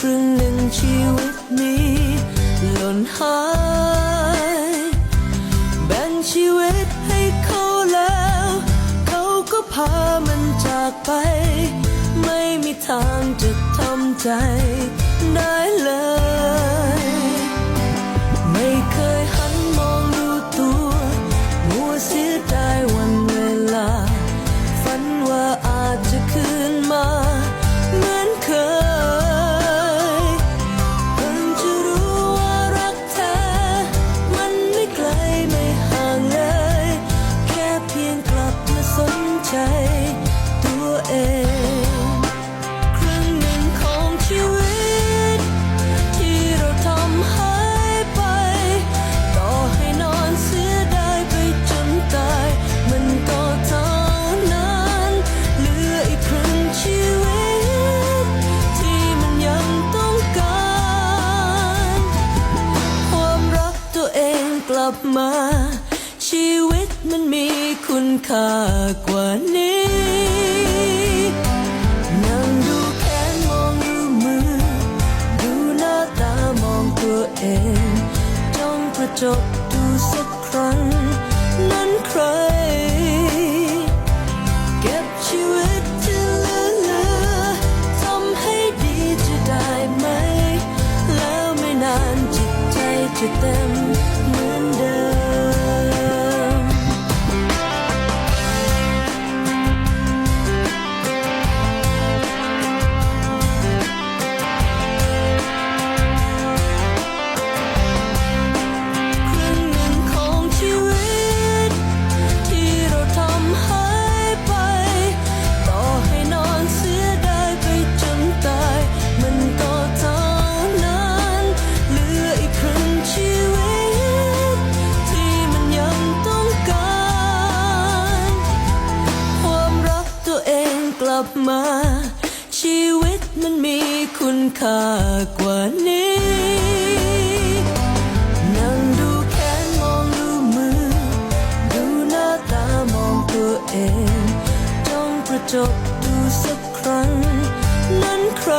ครึ่งหนึ่งชีวิตนี้หล่นหาย แบ่งชีวิตให้เขาแล้ว เขาก็พามันจากไป ไม่มีทางจะทำใจได้เลยับมา ชีวิตมันมีคุณค่ากว่านี้นั่งดูแขนมองดูมือ ดูหน้าตามองตัวเองจ้องกระจกดูสักครั้ง นั้นใคร ลับมา ชีวิตมันมีคุณค่ากว่านี้นั่งดูแขนมองดูมือ ดูหน้าตามองตัวเองจ้องกระจกดูสักครั้ง นั้นใคร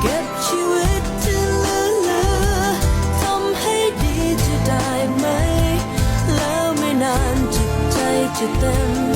เก็บชีวิตที่เหลือเหลือทำให้ดีจะได้ไหม แล้วไม่นานจิตใจจะเต็ม